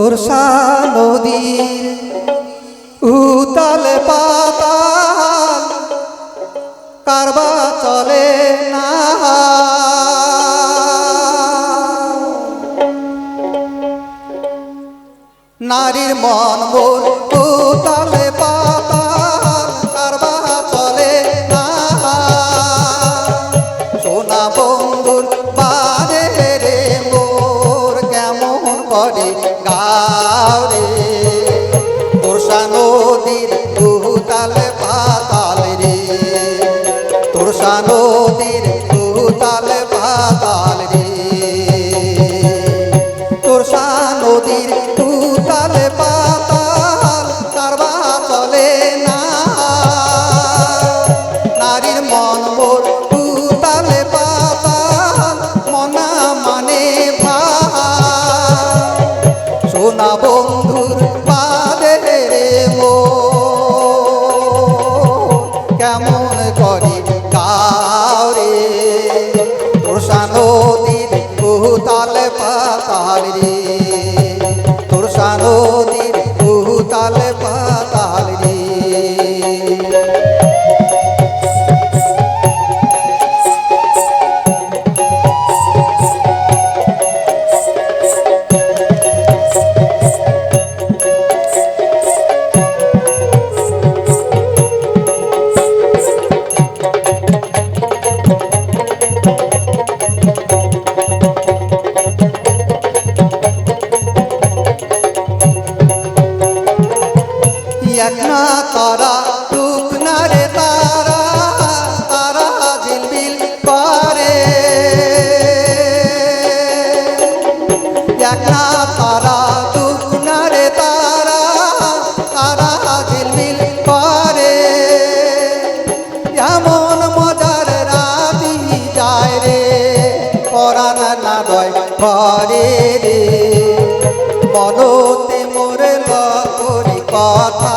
তোরসা নদীর উতাল পাতাল কারবা চলে না। নারীর মন মোর উতালে পাতাল কারবা চলে না। সোনা বন্ধুর তোরসা নদীর উতালে পাতাল রে। তোরসা নদীর উতালে পাতাল রে। তোরসা নদীর উতালে পাতাল কারবা চলে না। নারীর মন মোর উতালে পাতাল, মনা মানে ভা সোনা বন্ধুর তোরসা নদীর কুহুতালে পাতাল তোরসা নদীর কুহুতালে পাতাল রে একনা তারা, টুকনা রে তারা তারা ঝিলমিল করে একনা তারা, টুকনা রে তারা তারা ঝিলমিল করে এমন মজার রাতি যায় রে, পরাণ না দয় ঘরে রে। মনতে কথা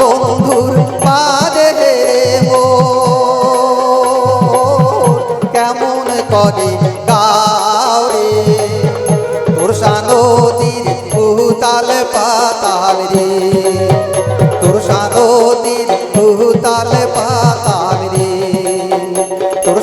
বন্ধুর কেমন করে গাওরে? তোর সানদীর ভূতাল পাতাল রে। তোর সানদীর ভূতাল পাতাল রে। তোর